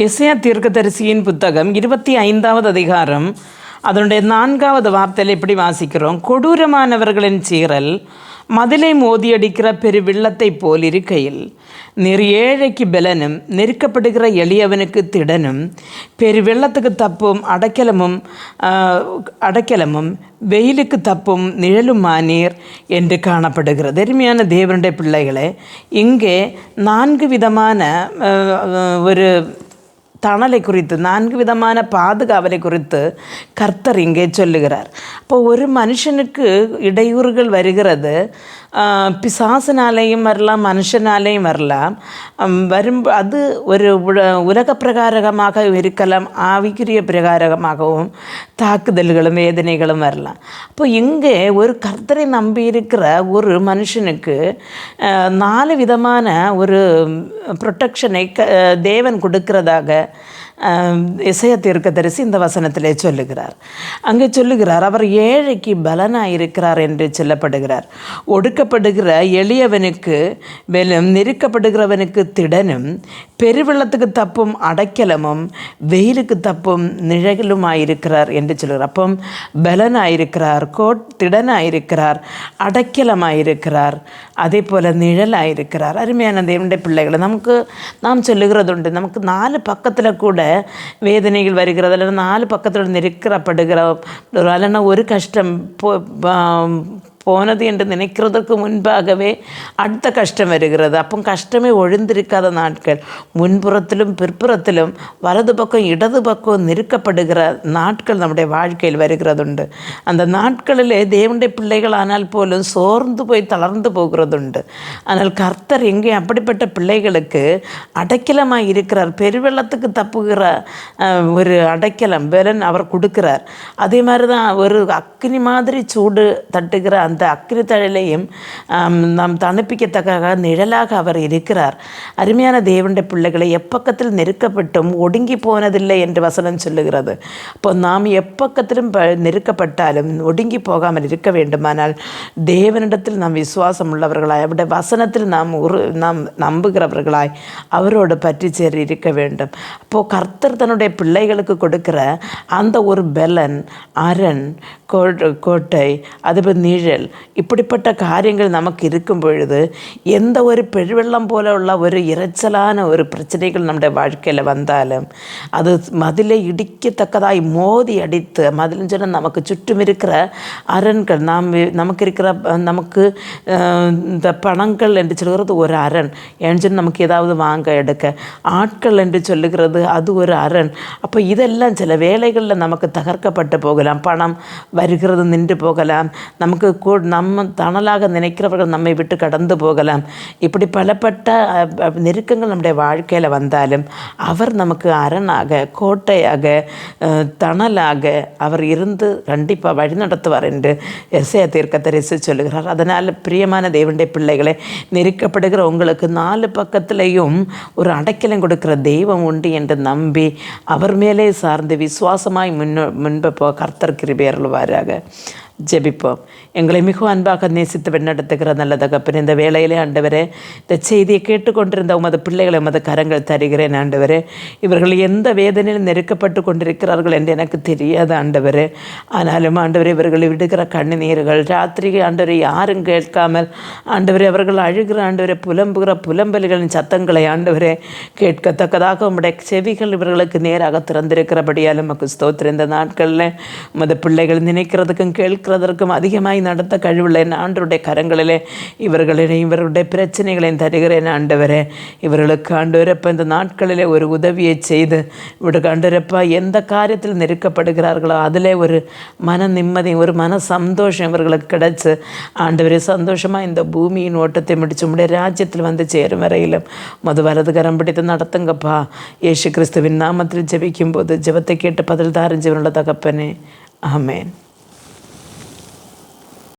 இசையா தீர்க்கதரிசியின் புத்தகம் இருபத்தி ஐந்தாவது அதிகாரம். அதனுடைய நான்காவது வார்த்தையில் இப்படி வாசிக்கிறோம். கொடூரமானவர்களின் சீரல் மதிலை மோதியடிக்கிற பெரு வெள்ளத்தைப் போல் இருக்கையில் நெறி ஏழைக்கு பலனும் நெருக்கப்படுகிற எளியவனுக்கு திடனும் பெரு வெள்ளத்துக்கு தப்பும் அடைக்கலமும் அடைக்கலமும் வெயிலுக்கு தப்பும் நிழலுமானீர் என்று காணப்படுகிறது. எருமையான தேவனுடைய பிள்ளைகளே இங்கே நான்கு விதமான ஒரு தணலை குறித்து நான்கு விதமான பாதுகாவலை குறித்து கர்த்தர் இங்கே சொல்லுகிறார் அப்போ ஒரு மனுஷனுக்கு இடையூறுகள் வருகிறது ஆஹ், வரலாம் மனுஷனாலேயும் வரலாம் ஹம், வரும் அது ஒரு உல உலக பிரகாரகமாக இருக்கலாம் ஆவிக்குரிய பிரகாரகமாகவும் தாக்குதல்களும் வேதனைகளும் வரலாம் அப்போ இங்கே ஒரு கர்த்தரை நம்பி இருக்கிற ஒரு மனுஷனுக்கு நாலு விதமான ஒரு ப்ரொட்டெக்ஷனை க தேவன் கொடுக்கிறதாக இசைய தீர்க்கதரிசி இந்த வசனத்திலே சொல்லுகிறார். அங்கே சொல்லுகிறார் அவர் ஏழைக்கு பலனாக இருக்கிறார் என்று சொல்லப்படுகிறார். ஒடுக்கப்படுகிற எளியவனுக்கு வெலும் நெருக்கப்படுகிறவனுக்கு திடனும் பெருவெள்ளத்துக்கு தப்பும் அடைக்கலமும் வெயிலுக்கு தப்பும் நிழலுமாயிருக்கிறார் என்று சொல்கிறார் அப்போ பலனாயிருக்கிறார் கோட் திடனாயிருக்கிறார் அடைக்கலமாயிருக்கிறார் அதே போல் நிழலாயிருக்கிறார். அருமையான தேவனுடைய பிள்ளைகளை நமக்கு நாம் சொல்லுகிறதுண்டு நமக்கு நாலு பக்கத்தில் கூட வேதனைகள் வருகிறது அல்லது நாலு பக்கத்தில் நெருக்கப்படுகிற அல்லனா ஒரு கஷ்டம் போ பா- போனது என்று நினைக்கிறதற்கு முன்பாகவே அடுத்த கஷ்டம் வருகிறது. அப்போ கஷ்டமே ஒழுந்திருக்காத நாட்கள். முன்புறத்திலும் பிற்புறத்திலும் வலது பக்கம் இடது பக்கம் நெருக்கப்படுகிற நாட்கள் நம்முடைய வாழ்க்கையில் வருகிறதுண்டு. அந்த நாட்களிலே தேவனுடைய பிள்ளைகளானால் போலும் சோர்ந்து போய் தளர்ந்து போகிறதுண்டு. ஆனால் கர்த்தர் எங்கே அப்படிப்பட்ட பிள்ளைகளுக்கு அடைக்கலமாக இருக்கிறார். பெருவெள்ளத்துக்கு தப்புகிற ஒரு அடைக்கலம் பலன் அவர் கொடுக்கிறார். அதே மாதிரி தான் ஒரு அக்னி மாதிரி சூடு தட்டுகிற அந்த அந்த தழலையும் நாம் தணுப்பிக்கத்தக்க நிழலாக அவர் இருக்கிறார். அருமையான தேவனுடைய பிள்ளைகளை எப்பக்கத்தில் நெருக்கப்பட்டும் ஒடுங்கி போனதில்லை என்று வசனம் சொல்லுகிறது. அப்போ நாம் எப்பக்கத்திலும் நெருக்கப்பட்டாலும் ஒடுங்கி போகாமல் இருக்க வேண்டுமானால் தேவனிடத்தில் நாம் விசுவாசம் உள்ளவர்களாய் அவருடைய வசனத்தில் நாம் உரு நாம் நம்புகிறவர்களாய் அவரோடு பற்றி சேரி இருக்க வேண்டும். அப்போது கர்த்தர் தன்னுடைய பிள்ளைகளுக்கு கொடுக்கிற அந்த ஒரு பலன் அரண் கோட்டை அதுபோல் நிழல் இப்படிப்பட்ட காரியங்கள் நமக்கு இருக்கும் பொழுது எந்த ஒரு பெருவெள்ளம் போல உள்ள ஒரு இறைச்சலான ஒரு பிரச்சனைகள் நம்முடைய வாழ்க்கையில் வந்தாலும் அது மதிலை இடிக்கத்தக்கதாய் மோதி அடித்து மதிலும் சொன்னால் நமக்கு சுற்றும் இருக்கிற அரண்கள் நாம் நமக்கு இருக்கிற நமக்கு இந்த பணங்கள் என்று சொல்கிறது ஒரு அரண். ஏன்னு சொன்னா நமக்கு ஏதாவது வாங்க எடுக்க. ஆட்கள் என்று சொல்லுகிறது அது ஒரு அரண். அப்போ இதெல்லாம் சில வேலைகளில் நமக்கு தகர்க்கப்பட்டு போகலாம். பணம் வருகிறது நின்று போகலாம். நமக்கு கூட நம்ம தணலாக நினைக்கிறவர்கள் நம்மை விட்டு கடந்து போகலாம். இப்படி பலப்பட்ட நெருக்கங்கள் நம்முடைய வாழ்க்கையில் வந்தாலும் அவர் நமக்கு அரணாக கோட்டையாக தணலாக அவர் இருந்து கண்டிப்பாக வழி நடத்துவார் என்று எஸ்ஏ தீர்க்கத்தரிசி சொல்லுகிறார். அதனால் பிரியமான தேவனுடைய பிள்ளைகளை நெருக்கப்படுகிற உங்களுக்கு நாலு பக்கத்திலையும் ஒரு அடைக்கலம் கொடுக்கிற தெய்வம் உண்டு என்று நம்பி அவர் மேலே சார்ந்து விசுவாசமாய் முன்னு முன்பு போ கர்த்தர் கிருபையருள்வாராக ஜெபிப்போம். எங்களை மிகவும் அன்பாக நேசித்து வெண்ணெடுத்துகிற நல்ல தகப்பன் இந்த வேலையிலே ஆண்டவரே இந்த செய்தியை கேட்டுக்கொண்டிருந்த உமது பிள்ளைகளை உமது கரங்கள் தருகிறேன் ஆண்டவரே. இவர்கள் எந்த வேதனையில் நெருக்கப்பட்டு கொண்டிருக்கிறார்கள் என்று எனக்கு தெரியாது ஆண்டவரே. ஆனாலும் ஆண்டவரே இவர்கள் விடுகிற கண்ணீர்கள் ராத்திரி ஆண்டவரை யாரும் கேட்காமல் ஆண்டவரே அவர்கள் அழுகிற ஆண்டவரை புலம்புகிற புலம்பல்களின் சத்தங்களை ஆண்டவரே கேட்கத்தக்கதாக உம்முடைய செவிகள் இவர்களுக்கு நேராக திறந்திருக்கிறபடியால் நமக்கு ஸ்தோத்திர இந்த நாட்களில் உமது பிள்ளைகள் நினைக்கிறதுக்கும் கேட்க கேட்கிறதற்கும் அதிகமாய் நடத்த கழிவுள்ள ஆண்டருடைய கரங்களிலே இவர்களிடையும் இவருடைய பிரச்சனைகளையும் தருகிறேன் ஆண்டவரே. இவர்களுக்கு ஆண்டவரப்ப இந்த நாட்களிலே ஒரு உதவியை செய்து இவருக்கு ஆண்டவரப்பா எந்த காரியத்தில் நெருக்கப்படுகிறார்களோ அதிலே ஒரு மன நிம்மதி ஒரு மன சந்தோஷம் இவர்களுக்கு கிடைச்சு. ஆண்டவரே சந்தோஷமாக இந்த பூமியின் ஓட்டத்தை முடிச்சு உடைய ராஜ்யத்தில் வந்து சேரும் வரையிலும் மது வலது கரம் பிடித்து நடத்துங்கப்பா. ஏசு கிறிஸ்துவின் நாமத்தில் ஜெபிக்கும் போது ஜெபத்தை கேட்டு பதில் தாரஞ்சவனுள்ள தகப்பனே. ஆமேன்.